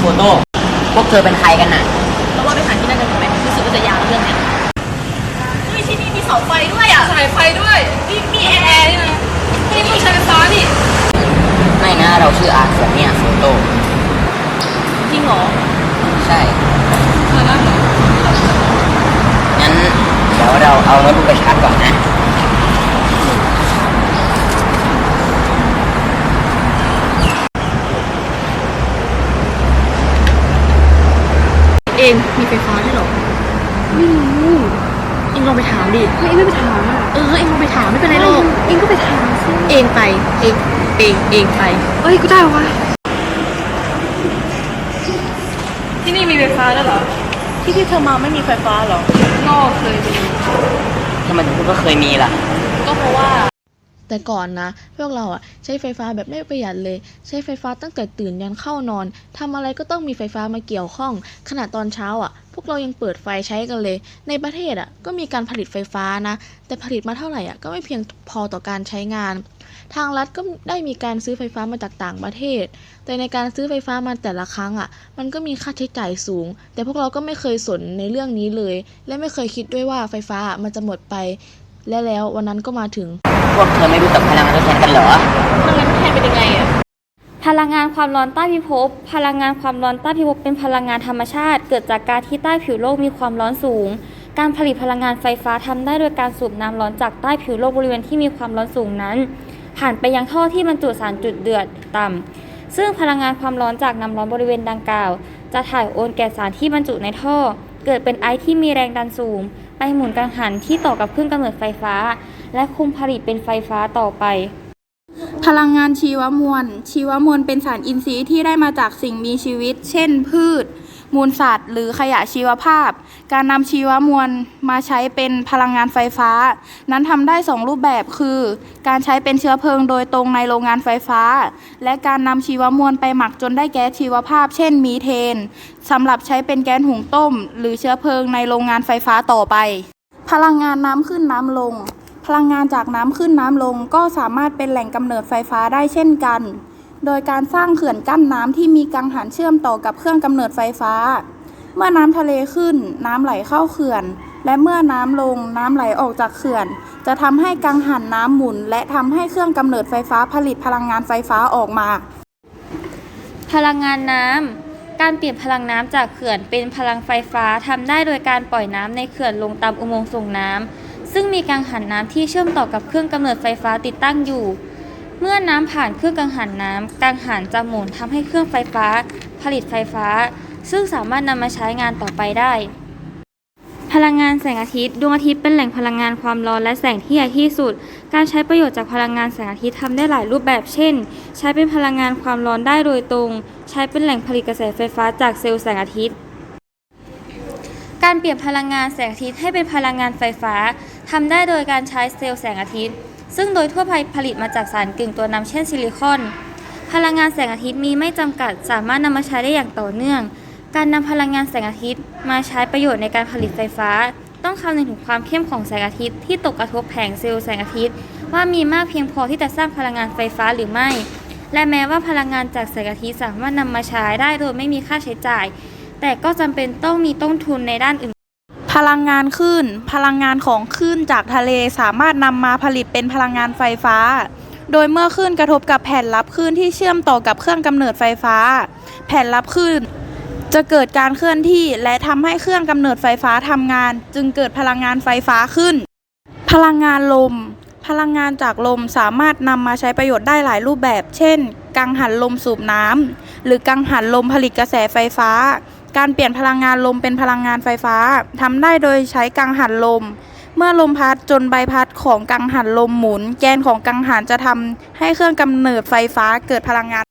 โฟโต้พวกเธอเป็นใครกันน่ะเราว่าไปหาที่นั่นกันไหมรู้สึกว่าจะยาวเรื่องเนี้ยเฮ้ยที่นี่มีเสาไฟด้วยอะสายไฟด้วยมีมีแอร์นี่นะนี่ต้องใช้ไฟฟ้านี่ไม่นะเราชื่ออาส่วนเนี่ยโฟโต้จริงเหรอใช่มาแล้วเหรองั้นเดี๋ยวเราเอาโน้ตบุ๊กไปชาร์จก่อนนะ เองมีไฟฟ้าด้วยเหรอไม่รู้เองลองไปถามดิเฮ้ยไม่ไปถามอะเออเองลองไปถามไม่เป็นไรหรอกเองก็ไปถามสิเองไปเองเองเองไปเอ้ยกูได้วะที่นี่มีไฟฟ้าแล้วเหรอที่ที่เธอมาไม่มีไฟฟ้าเหรอนอกเคยมีทำไมถึงพูดว่าเคยมีล่ะ ก็เพราะว่า แต่ก่อนนะ พวกเราอะใช้ไฟฟ้าแบบไม่ประหยัดเลย ใช้ไฟฟ้าตั้งแต่ตื่นยันเข้านอนทำอะไรก็ต้องมีไฟฟ้ามาเกี่ยวข้อง ขณะตอนเช้าอะพวกเรายังเปิดไฟใช้กันเลย ในประเทศอะก็มีการผลิตไฟฟ้านะ แต่ผลิตมาเท่าไหร่อะก็ไม่เพียงพอต่อการใช้งาน ทางรัฐก็ได้มีการซื้อไฟฟ้ามาจากต่างประเทศ แต่ในการซื้อไฟฟ้ามาแต่ละครั้งอะมันก็มีค่าใช้จ่ายสูง แต่พวกเราก็ไม่เคยสนในเรื่องนี้เลย และไม่เคยคิดด้วยว่าไฟฟ้ามันจะหมดไป และแล้ววันนั้นก็มาถึง พวกเธอไม่รู้จักพลังงานทดแทนกันเหรอ พลังงานทดแทนเป็นยังไงอะพลังงานความร้อนใต้พิภพ พลังงานความร้อนใต้พิภพเป็นพลังงานธรรมชาติ เกิดจากการที่ใต้ผิวโลกมีความร้อนสูง การผลิตพลังงานไฟฟ้าทำได้โดยการสูบน้ำร้อนจากใต้ผิวโลกบริเวณที่มีความร้อนสูงนั้น ผ่านไปยังท่อที่บรรจุสารจุดเดือดต่ำซึ่งพลังงานความร้อนจากน้ำร้อนบริเวณดังกล่าว จะถ่ายโอนแก่สารที่บรรจุในท่อ เกิดเป็นไอซ์ที่มีแรงดันสูง ไปหมุนกังหันที่ต่อกับเครื่องกำเนิดไฟฟ้า และคุมผลิตเป็นไฟฟ้าต่อไป พลังงานชีวมวล ชีวมวลเป็นสารอินทรีย์ที่ได้มาจากสิ่งมีชีวิต เช่น พืช มูลสัตว์ หรือขยะชีวภาพ การนำชีวมวลมาใช้เป็นพลังงานไฟฟ้า นั้นทำได้สองรูปแบบคือ การใช้เป็นเชื้อเพลิงโดยตรงในโรงงานไฟฟ้า และการนำชีวมวลไปหมักจนได้แก๊สชีวภาพ เช่น มีเทนสำหรับใช้เป็นแก๊สหุงต้ม หรือเชื้อเพลิงในโรงงานไฟฟ้าต่อไป พลังงานน้ำขึ้นน้ำลงพลังงานจากน้ำขึ้นน้ำลงก็สามารถเป็นแหล่งกำเนิดไฟฟ้าได้เช่นกัน โดยการสร้างเขื่อนกั้นน้ำที่มีกังหันเชื่อมต่อกับเครื่องกำเนิดไฟฟ้า เมื่อน้ำทะเลขึ้น น้ำไหลเข้าเขื่อน และเมื่อน้ำลงน้ำไหลออกจากเขื่อน จะทำให้กังหันน้ำหมุน และทำให้เครื่องกำเนิดไฟฟ้าผลิตพลังงานไฟฟ้าออกมา พลังงานน้ำการเปลี่ยนพลังน้ำจากเขื่อนเป็นพลังไฟฟ้าทำได้โดยการปล่อยน้ำในเขื่อนลงตามอุโมงค์ส่งน้ำซึ่งมีกังหันน้ำที่เชื่อมต่อกับเครื่องกำเนิดไฟฟ้าติดตั้งอยู่ เมื่อน้ำผ่านเครื่องกังหันน้ำกังหันจะหมุนทำให้เครื่องไฟฟ้า ผลิตไฟฟ้า ซึ่งสามารถนำมาใช้งานต่อไปได้ พลังงานแสงอาทิตย์ดวงอาทิตย์เป็นแหล่งพลังงานความร้อนและแสงที่ใหญ่ที่สุด การใช้ประโยชน์จากพลังงานแสงอาทิตย์ทำได้หลายรูปแบบ เช่น ใช้เป็นพลังงานความร้อนได้โดยตรง ใช้เป็นแหล่งผลิตกระแสไฟฟ้าจากเซลล์แสงอาทิตย์การเปลี่ยนพลังงานแสงอาทิตย์ให้เป็นพลังงานไฟฟ้าทำได้โดยการใช้เซลล์แสงอาทิตย์ ซึ่งโดยทั่วไปผลิตมาจากสารกึ่งตัวนำเช่นซิลิคอน พลังงานแสงอาทิตย์มีไม่จำกัดสามารถนำมาใช้ได้อย่างต่อเนื่อง การนำพลังงานแสงอาทิตย์ มาใช้ประโยชน์ในการผลิตไฟฟ้า ต้องคำนึงถึงความเข้มของแสงอาทิตย์ที่ตกกระทบแผงเซลล์แสงอาทิตย์ ว่ามีมากเพียงพอที่จะสร้างพลังงานไฟฟ้าหรือไม่ และแม้ว่าพลังงานจากแสงอาทิตย์สามารถนำมาใช้ได้โดยไม่มีค่าใช้จ่าย แต่ก็จำเป็นต้องมีต้นทุนในด้านอื่น พลังงานคลื่น พลังงานของคลื่นจากทะเลสามารถนำมาผลิตเป็นพลังงานไฟฟ้า โดยเมื่อคลื่นกระทบกับแผ่นรับคลื่นที่เชื่อมต่อกับเครื่องกำเนิดไฟฟ้า แผ่นรับคลื่น จะเกิดการเคลื่อนที่และทำให้เครื่องกำเนิดไฟฟ้าทำงาน จึงเกิดพลังงานไฟฟ้าขึ้น พลังงานลม พลังงานจากลมสามารถนำมาใช้ประโยชน์ได้หลายรูปแบบ เช่น กังหันลมสูบน้ำหรือกังหันลมผลิตกระแสไฟฟ้า การเปลี่ยนพลังงานลมเป็นพลังงานไฟฟ้าทำได้โดยใช้กังหันลม เมื่อลมพัดจนใบพัดของกังหันลมหมุน แกนของกังหันจะทำให้เครื่องกำเนิดไฟฟ้าเกิดพลังงาน